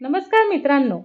नमस्कार मित्रांनो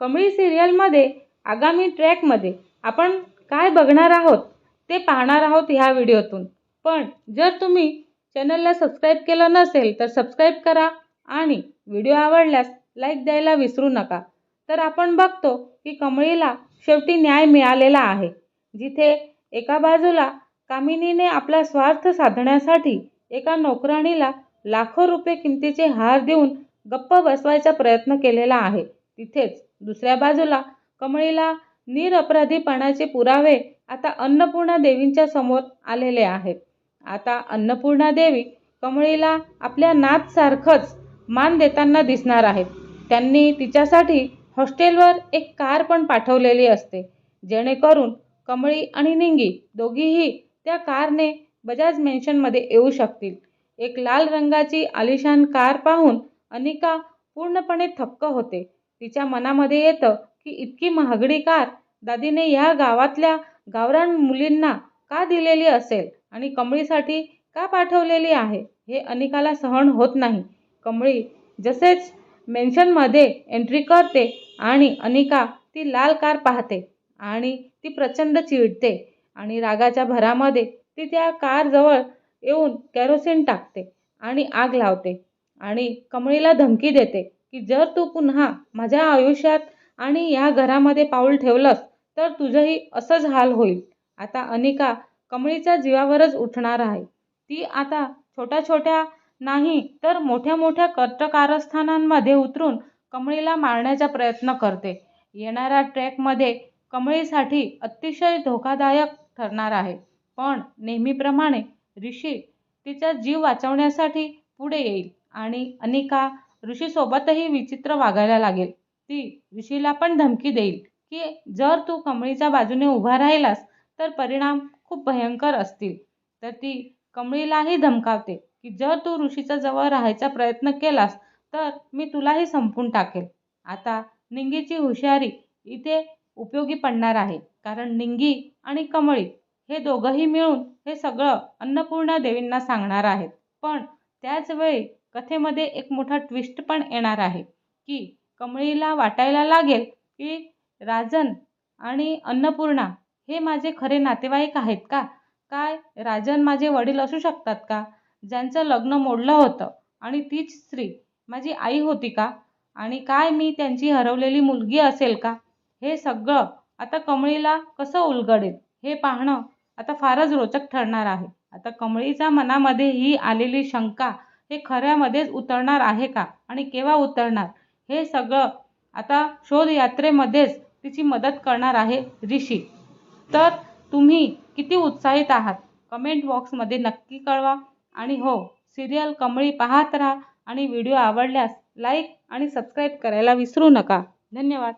कमळी सिरियलमध्ये आगामी ट्रॅकमध्ये आपण काय बघणार आहोत ते पाहणार आहोत ह्या व्हिडिओतून. पण जर तुम्ही चॅनलला सबस्क्राईब केलं नसेल तर सबस्क्राईब करा आणि व्हिडिओ आवडल्यास लाईक द्यायला विसरू नका. तर आपण बघतो की कमळीला शेवटी न्याय मिळालेला आहे. जिथे एका बाजूला कामिनीने आपला स्वार्थ साधण्यासाठी एका नोकराणीला लाखो रुपये किमतीचे हार देऊन गप्प बसवायचा प्रयत्न केलेला आहे. तिथेच दुसऱ्या बाजूला कमळीला निरपराधीपणाचे पुरावे आता अन्नपूर्णा देवींच्या समोर आलेले आहेत. आता अन्नपूर्णा देवी कमळीला आपल्या नाथसारखंच मान देताना दिसणार आहेत. त्यांनी तिच्यासाठी हॉस्टेलवर एक कार पण पाठवलेली असते. जेणेकरून कमळी आणि निंगी दोघीही त्या कारने बजाज मेन्शनमध्ये येऊ शकतील. एक लाल रंगाची आलिशान कार पाहून अनिका पूर्णपणे थक्क होते. तिच्या मनामध्ये येतं की इतकी महागडी कार दादीने ह्या गावातल्या गावरान मुलींना का दिलेली असेल आणि कमळीसाठी का पाठवलेली आहे? हे अनिकाला सहन होत नाही. कमळी जसेच मेन्शनमध्ये एंट्री करते आणि अनिका ती लाल कार पाहते आणि ती प्रचंड चिडते आणि रागाच्या भरामध्ये ती त्या कारजवळ येऊन कॅरोसिन टाकते आणि आग लावते. आणि कमळीला धमकी देते की जर तू पुन्हा माझ्या आयुष्यात आणि या घरामध्ये पाऊल ठेवलंस तर तुझंही असंच हाल होईल. आता अनिका कमळीच्या जीवावरच उठणार आहे. ती आता छोट्या छोट्या नाही तर मोठ्या मोठ्या कर्तकारस्थानांमध्ये उतरून कमळीला मारण्याचा प्रयत्न करते. येणाऱ्या ट्रॅकमध्ये कमळीसाठी अतिशय धोकादायक ठरणार आहे. पण नेहमीप्रमाणे ऋषी तिचा जीव वाचवण्यासाठी पुढे येईल. आणि अनिका ऋषीसोबतही विचित्र वागायला लागेल. ती ऋषीला पण धमकी देईल की जर तू कमळीच्या बाजूने उभा राहिलास तर परिणाम खूप भयंकर असतील. तर ती कमळीलाही धमकावते की जर तू ऋषीच्या जवळ राहायचा प्रयत्न केलास तर मी तुलाही संपून टाकेल. आता निंगीची हुशारी इथे उपयोगी पडणार आहे कारण निंगी आणि कमळी हे दोघंही मिळून हे सगळं अन्नपूर्णा देवींना सांगणार आहेत. पण त्याचवेळी कथेमध्ये एक मोठा ट्विस्ट पण येणार आहे की कमळीला वाटायला लागेल की राजन आणि अन्नपूर्णा हे माझे खरे नातेवाईक आहेत का? काय राजन माझे वडील असू शकतात का? ज्यांचं लग्न मोडलं होतं आणि तीच स्त्री माझी आई होती का? आणि काय मी त्यांची हरवलेली मुलगी असेल का? हे सगळं आता कमळीला कसं उलगडेल? हे पाहणं आता फारच रोचक ठरणार आहे. आता कमळीच्या मनामध्ये ही आलेली शंका हे खऱ्यामध्येच उतरणार आहे का? आणि केव्हा उतरणार? हे सगळं आता शोधयात्रेमध्येच तिची मदत करणार आहे ऋषी. तर तुम्ही किती उत्साहित आहात? कमेंट बॉक्समध्ये नक्की कळवा. आणि हो सिरियल कमळी पाहत राहा. आणि व्हिडिओ आवडल्यास लाईक आणि सबस्क्राईब करायला विसरू नका. धन्यवाद.